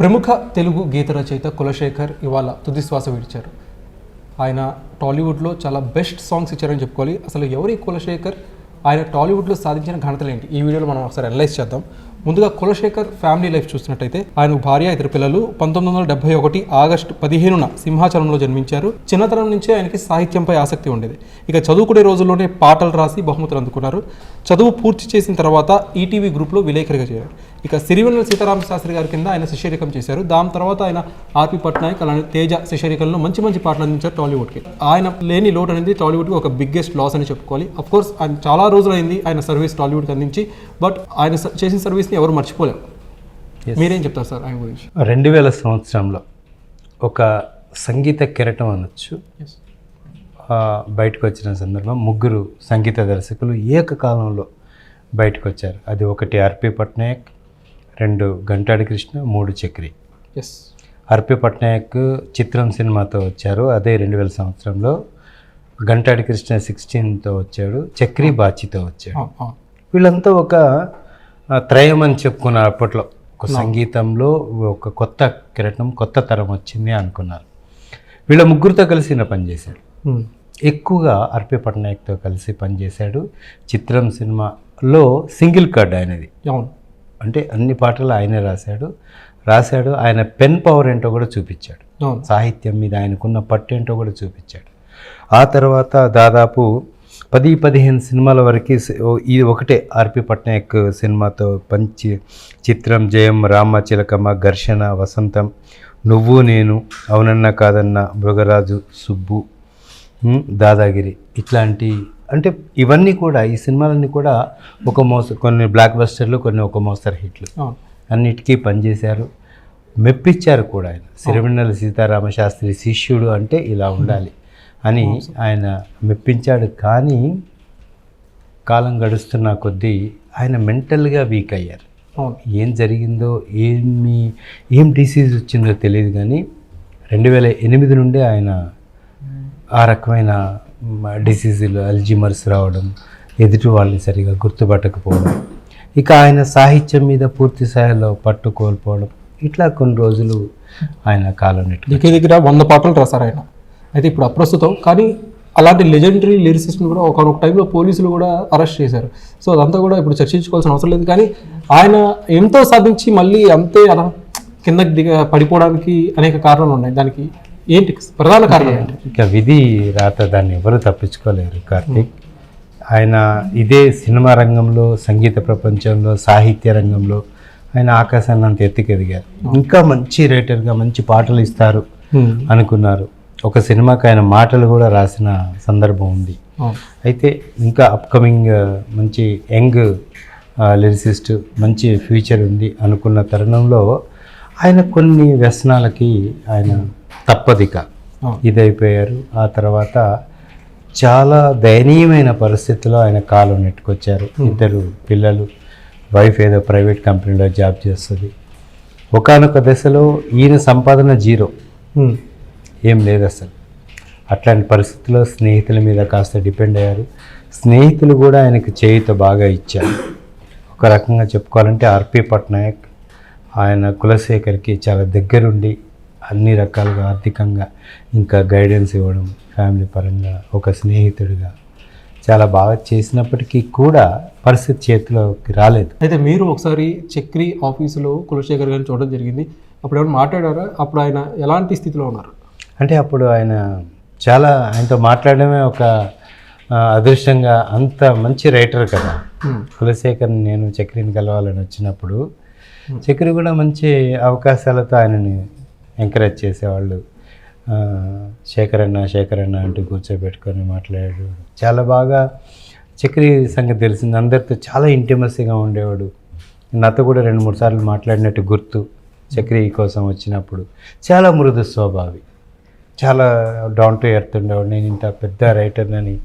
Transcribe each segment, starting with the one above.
ప్రముఖ తెలుగు గీత రచయిత కులశేఖర్ ఇవాళ తుది శ్వాస విడిచారు. ఆయన టాలీవుడ్లో చాలా బెస్ట్ సాంగ్స్ ఇచ్చారని చెప్పుకోవాలి. అసలు ఎవరి కులశేఖర్ ఆయన టాలీవుడ్లో సాధించిన ఘనతలు ఏంటి? ఈ వీడియోలో మనం ఒకసారి అనలైజ్ చేద్దాం. ముందుగా కులశేఖర్ ఫ్యామిలీ లైఫ్ చూసినట్టయితే ఆయన భార్య ఇద్దరు పిల్లలు. పంతొమ్మిది వందల డెబ్బై ఒకటి ఆగస్టు పదిహేనున సింహాచలంలో జన్మించారు. చిన్నతనం నుంచే ఆయనకి సాహిత్యంపై ఆసక్తి ఉండేది. ఇక చదువుకునే రోజుల్లోనే పాటలు రాసి బహుమతులు అందుకున్నారు. చదువు పూర్తి చేసిన తర్వాత ఈటీవీ గ్రూప్లో విలేకరిగా చేరారు. ఇక సిరివెన్నెల సీతారామ శాస్త్రి గారి కింద ఆయన శిష్యరికం చేశారు. దాని తర్వాత ఆయన ఆర్పి పట్నాయక్ అలానే తేజ శిష్యరికంలో మంచి మంచి పాటలు అందించారు టాలీవుడ్కి. ఆయన లేని లోటు అనేది టాలీవుడ్కి ఒక బిగ్గెస్ట్ లాస్ అని చెప్పుకోవాలి. అఫ్ కోర్స్ ఆయన చాలా రోజులైంది ఆయన సర్వీస్ టాలీవుడ్కి అందించి బట్ ఆయన స- చేసిన సర్వీస్ని ఎవరు మర్చిపోలేరు. మీరేం చెప్తారు సార్ ఆయన గురించి? రెండు వేల సంవత్సరంలో ఒక సంగీత కిరటం అనొచ్చు. బయటకు వచ్చిన సందర్భం ముగ్గురు సంగీత దర్శకులు ఏకకాలంలో బయటకు వచ్చారు. అది ఒకటి ఆర్పి పట్నాయక్ రెండు గంటాడి కృష్ణ మూడు చక్రి. ఎస్ ఆర్పి పట్నాయక్ చిత్రం సినిమాతో వచ్చారు. అదే రెండు వేల సంవత్సరంలో గంటాడి కృష్ణ సిక్స్టీన్తో వచ్చాడు. చక్రి బాచితో వచ్చాడు. వీళ్ళంతా ఒక త్రయం అని చెప్పుకున్నారు అప్పట్లో. ఒక సంగీతంలో ఒక కొత్త కిరణం కొత్త తరం వచ్చింది అనుకున్నారు. వీళ్ళ ముగ్గురితో కలిసి ఈయన పనిచేశాడు ఎక్కువగా ఆర్పి పట్నాయక్తో కలిసి పనిచేశాడు చిత్రం సినిమాలో సింగిల్ కార్డ్ ఆయనది. అవును. అంటే అన్ని పాటలు ఆయనే రాశాడు. రాశాడు. ఆయన పెన్ పవర్ ఏంటో కూడా చూపించాడు. సాహిత్యం మీద ఆయనకున్న పట్టు ఏంటో కూడా చూపించాడు. ఆ తర్వాత దాదాపు పది పదిహేను సినిమాల వరకు ఇది ఒకటే ఆర్పి పట్నాయక్ సినిమాతో పంచి చిత్రం జయం రామ చిలకమ్మ ఘర్షణ వసంతం నువ్వు నేను అవునన్నా కాదన్న మృగరాజు సుబ్బు దాదాగిరి ఇట్లాంటి అంటే ఇవన్నీ కూడా ఈ సినిమాలన్నీ కూడా ఒక మోస కొన్ని బ్లాక్ బస్టర్లు కొన్ని ఒక మోస్తరు హిట్లు. అన్నిటికీ పనిచేశారు. మెప్పించారు కూడా ఆయన. సిరివెన్నెల సీతారామ శాస్త్రి శిష్యుడు అంటే ఇలా ఉండాలి. అని ఆయన మెప్పించాడు. కానీ కాలం గడుస్తున్న కొద్దీ ఆయన మెంటల్గా వీక్ అయ్యారు. ఏం జరిగిందో ఏమి ఏం డిసీజ్ వచ్చిందో తెలియదు కానీ రెండు వేల ఎనిమిది నుండే ఆయన ఆ రకమైన డిసీజులు అల్జిమర్స్ రావడం ఎదుటి వాళ్ళని సరిగా గుర్తుపట్టకపోవడం ఇక ఆయన సాహిత్యం మీద పూర్తి స్థాయిలో పట్టు కోల్పోవడం ఇట్లా కొన్ని రోజులు ఆయన కాలం నెట్టు దగ్గర దగ్గర వంద పాటలు రాశారు ఆయన. అయితే ఇప్పుడు అప్రస్తుతం కానీ అలాంటి లెజెండరీ లిరిసిస్ట్ని కూడా ఒకనొక టైంలో పోలీసులు కూడా అరెస్ట్ చేశారు. సో అదంతా కూడా ఇప్పుడు చర్చించుకోవాల్సిన అవసరం లేదు. కానీ ఆయన ఎంతో సాధించి మళ్ళీ అంతే అలా కిందకి దిగ పడిపోవడానికి అనేక కారణాలు ఉన్నాయి. దానికి ఏంటి ప్రధాన కారణం ఏంటి? ఇక విధి రాత దాన్ని ఎవరు తప్పించుకోలేరు. కార్తీక్ ఆయన ఇదే సినిమా రంగంలో సంగీత ప్రపంచంలో సాహిత్య రంగంలో ఆయన ఆకాశాన్ని అంత ఎత్తుకెదిగారు. ఇంకా మంచి రైటర్గా మంచి పాటలు ఇస్తారు అనుకున్నారు. ఒక సినిమాకి ఆయన మాటలు కూడా రాసిన సందర్భం ఉంది. అయితే ఇంకా అప్కమింగ్ మంచి యంగ్ లిరిసిస్ట్ మంచి ఫ్యూచర్ ఉంది అనుకున్న తరుణంలో ఆయన కొన్ని వ్యసనాలకి ఆయన తప్పదిక. ఇదైపోయారు. ఆ తర్వాత చాలా దయనీయమైన పరిస్థితిలో ఆయన కాలం నెట్టుకొచ్చారు. ఇద్దరు పిల్లలు వైఫ్ ఏదో ప్రైవేట్ కంపెనీలో జాబ్ చేస్తుంది. ఒకానొక దశలో ఈయన సంపాదన జీరో. ఏం లేదు అసలు. అట్లాంటి పరిస్థితుల్లో స్నేహితుల మీద కాస్త డిపెండ్ అయ్యారు. స్నేహితులు కూడా ఆయనకు చేయుత బాగా ఇచ్చారు. ఒక రకంగా చెప్పుకోవాలంటే ఆర్పి పట్నాయక్ ఆయన కులశేఖర్కి చాలా దగ్గరుండి అన్ని రకాలుగా ఆర్థికంగా ఇంకా గైడెన్స్ ఇవ్వడం ఫ్యామిలీ పరంగా ఒక స్నేహితుడిగా చాలా బాగా చేసినప్పటికీ కూడా పరిస్థితి చేతిలోకి రాలేదు. అయితే మీరు ఒకసారి చక్రి ఆఫీసులో కులశేఖర్ గారిని చూడడం జరిగింది. అప్పుడు ఏమైనా మాట్లాడారా? అప్పుడు ఆయన ఎలాంటి స్థితిలో ఉన్నారు? అంటే అప్పుడు ఆయన చాలా ఆయనతో మాట్లాడడమే ఒక అదృష్టంగా అంత మంచి రైటర్ కదా. ఉమ్. కులశేఖర్ నేను చక్రిని కలవాలని వచ్చినప్పుడు చక్రి కూడా మంచి అవకాశాలతో ఆయనని ఎంకరేజ్ చేసేవాళ్ళు. ఆ, శేఖర్ అన్న శేఖర్ అన్న అంటూ కూర్చోబెట్టుకొని మాట్లాడాడు. చాలా బాగా చక్రి సంగతి తెలిసింది. అందరితో చాలా ఇంటిమసీగా ఉండేవాడు. నాతో కూడా రెండు మూడు సార్లు మాట్లాడినట్టు గుర్తు చక్రి కోసం వచ్చినప్పుడు. చాలా మృదు స్వభావి. చాలా డౌన్ టు ఎర్త్ ఉండేవాడు. నేను ఇంత పెద్ద రైటర్నని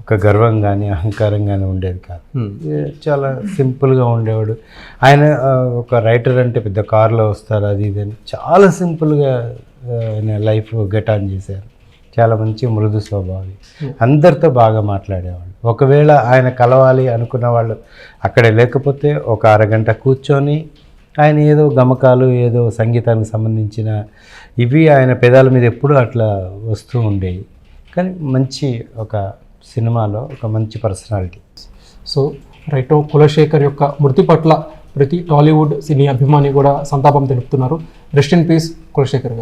ఒక గర్వం కానీ అహంకారం కానీ ఉండేది కాదు. ఏ, చాలా సింపుల్గా ఉండేవాడు. ఆయన ఒక రైటర్ అంటే పెద్ద కారులో వస్తారు అది ఇది అని చాలా సింపుల్గా ఆయన లైఫ్ గెట్ ఆన్ చేశారు. చాలా మంచి మృదు స్వభావి. అందరితో బాగా మాట్లాడేవాళ్ళు ఒకవేళ ఆయన కలవాలి అనుకున్న వాళ్ళు అక్కడే లేకపోతే ఒక అరగంట కూర్చొని ఆయన ఏదో గమకాలు ఏదో సంగీతానికి సంబంధించిన ఇవి ఆయన పెదాల మీద ఎప్పుడూ అట్లా వస్తూ ఉండేవి. కానీ మంచి ఒక సినిమాలో ఒక మంచి పర్సనాలిటీ. సో రైటో కులశేఖర్ యొక్క మృతి పట్ల ప్రతి టాలీవుడ్ సినీ అభిమాని కూడా సంతాపం తెలుపుతున్నారు. రెస్ట్ ఇన్ పీస్ కులశేఖర్ గారు.